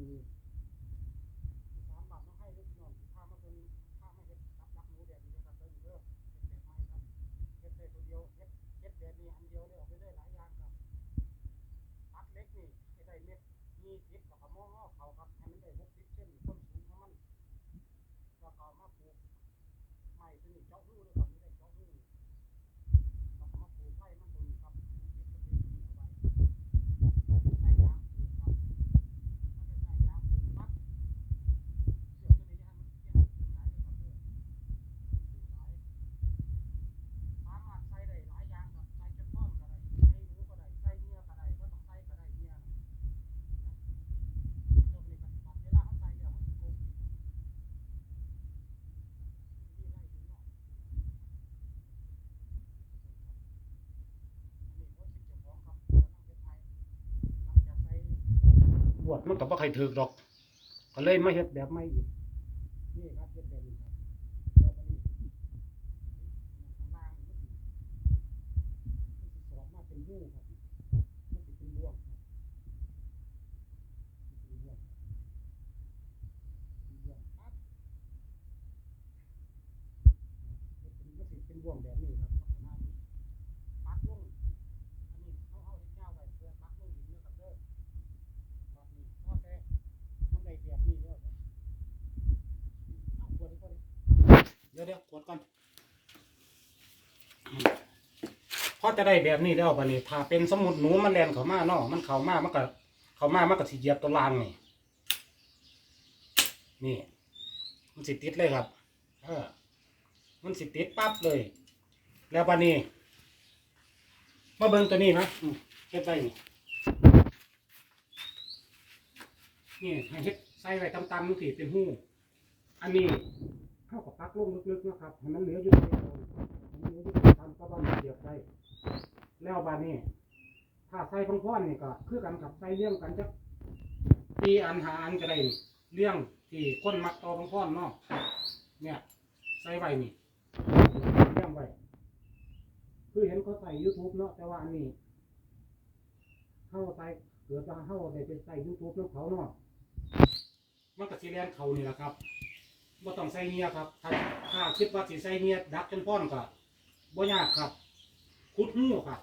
มีสามบาทต้องให้ลูกน้องถ้ามาเป็นถ้ามาเฮ็ดรับรับหมูแดดนี่นะครับเด้อเพิ่มเป็นแบบใหม่ครับเฮ็ดได้ตัวเดียวเฮ็ดเฮ็ดแบบนี้อันเดียวเลยออกไปได้หลายอย่างครับตัดเล็กนี่ให้ได้เม็ดยี่สิบแล้วก็มองอเขาครับให้มันได้หกสิบเส้นต้นสูงของมันแล้วก็มาปลูกไม้ตัวนี้เจาะหูเลยครับไม่ได้เจาะหูแล้วก็มาปลูกไม้มันตัวนี้ครับปลูกเฮ็ดตัวนี้เอาไว้ใส่ยางปลูกครับ มันจะใส่ยางผูกมัดเชือกตัวนี้ให้มันแยกเป็นสายเลยครับเพื่อนเป็นสายสามารถใส่ได้หลายอย่างครับใส่จนพ่อนก็ได้ใส่หมูก็ได้ใส่เนื้อก็ได้ก็ต้องใส่ก็ได้เนื้อนะเจ้านี่ก็ตัดเวลาเขาใส่แล้วเขาสิโกงมีไล่อยู่เนาะอันนี้โพสต์เจ้าของครับเดี๋ยวนั่งเฮ็ดให้หลังจากใส่ บวช มันก็บ่ใครถือดอก ก็เลยมาเฮ็ดแบบใหม่อีกนี่ครับเฮ็ดแบบนี้ครับแล้วก็นี่ข้างล่างมันสิสอดมาเป็นรูครับมันสิเป็นบ่วงครับเป็นบ่วงเป็นบ่วงปั๊บมันสิเป็นบ่วงแบบนี้ครับลักษณะนี้ปักลงอันนี้เขาเอาเฮ็ดยาวไว้เพื่อปักลงดินเด้อครับเด้อ ครับนี่พอแต่มันได้แบบนี้แล้วครับเอาขวดก่อนเดี๋ยวเดี๋ยวขวดก่อน พอจะได้แบบนี้แล้วบัดนี้ ถ้าเป็นสมุดหนูมันแลนเข้ามาเนาะมันเข้ามามันก็เข้ามามันก็สิเหยียบตัวรางนี่ นี่ มันสิติดเลยครับ เออ มันสิติดปั๊บเลย แล้วบัดนี้ มาเบิ่งตัวนี้นะเฮ็ดไว้นี่นี่ให้เฮ็ดใส่ไว้ตำๆสิเป็นหูอันนี้ เข้ากับปักลงลึกๆนะครับให้มันเหลืออยู่ในตรงมันเหลืออยู่ตามก็บ้านเดียวได้แล้วบานนี้ ถ้าใส่พ่อนนี่ก็คือกันกับใส่เลี้ยงกันจักปีอันหาอันก็ได้เลี้ยงที่คนมักต่อพ่อนเนาะเนี่ยใส่ไว้นี่เลี้ยงไว้คือเห็นเขาใส่ YouTube เนาะแต่ว่าอันนี้เข้าใส่เกิดว่าเข้าได้ไปใส่ YouTube ของเขาเนาะมันก็สิแลนเขานี่แหละครับ บ่ต้องใส่เงียครับ ถ้าถ้าคิดว่าสิใส่เงียดักจนป้อนก็บ่ยากครับคุดหูครับ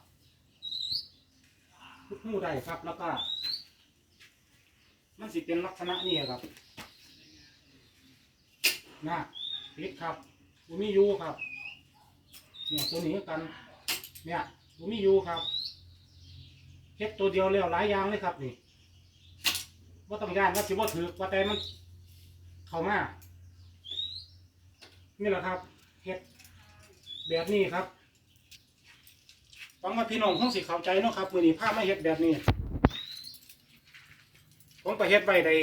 คุดหูได้ครับแล้วก็ มันสิเป็นลักษณะนี้ครับนะปิดครับบ่มีอยูครับ เนี่ยตัวนี้กัน เนี่ยบ่มีอยูครับเฮ็ดตัวเดียวแล้วหลายอย่างเลยครับนี่ว่าต้องย่านว่าสิว่าถือว่าแต่มัน เข้ามา นี่แหละครับเฮ็ดแบบนี้ครับหวังว่าพี่น้องคงสิเข้าใจเนาะครับมือนี้ผ้าไม่เฮ็ดแบบนี้ ผมก็เฮ็ดไว้ได้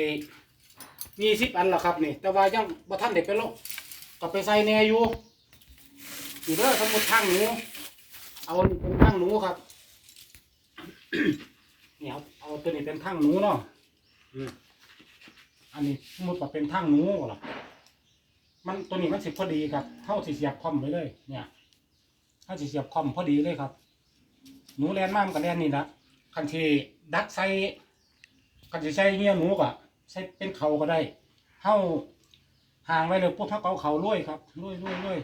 มีสิบอันละครับนี่ แต่ว่ายังบ่ทันได้ไปลงก็ไปใส่แน่อยู่อยู่เด้อสมมุติทางหนูเอาเป็นทางหนูครับนี่ยเอาเอาตัวนี้เป็นทางหนูเนาะอันนี้สมมติว่าเป็นทางหนูเหรอ มันตัวนี้มันสิพอดีครับเท่าสิเสียบคอมไว้เลย เนี่ยเท่าสิเสียบคอมพอดีเลยครับ หนูแลนมากมันก็แลนนี่นะคันทีดักใส่คันสิใส่เงี้ยหนูก็ใส่เป็นเขาก็ได้เท่าห่างไว้เลยปุ๊บเท่าเขาเขาลุยครับลุยลุยลุย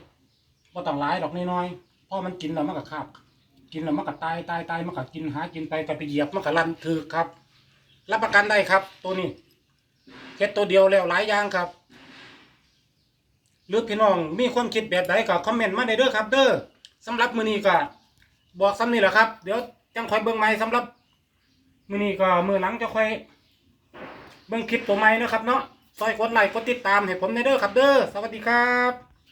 ก็ต้องหลายดอกน้อยๆพอมันกินแล้วมันก็คาบกินแล้วมันก็ตายตายตายมันก็กินหากินไปก็ไปเหยียบมันก็ลันถือครับ รับประกันได้ครับ ตัวนี้เฮ็ดตัวเดียวแล้วหลายอย่างครับ หรือพี่น้องมีความคิดแบบใดก็คอมเมนต์มาได้เด้อครับ เด้อสำหรับมื้อนี้ก็บอกซ้ำนี่แหละครับ เดี๋ยวจังค่อยเบิ่งใหม่สำหรับมื้อนี้ก็มื้อหลังจะค่อยเบิ่งคลิปตัวใหม่นะครับเนาะซอยกดไลค์กดติดตามให้ผมในเด้อครับ เด้อสวัสดีครับ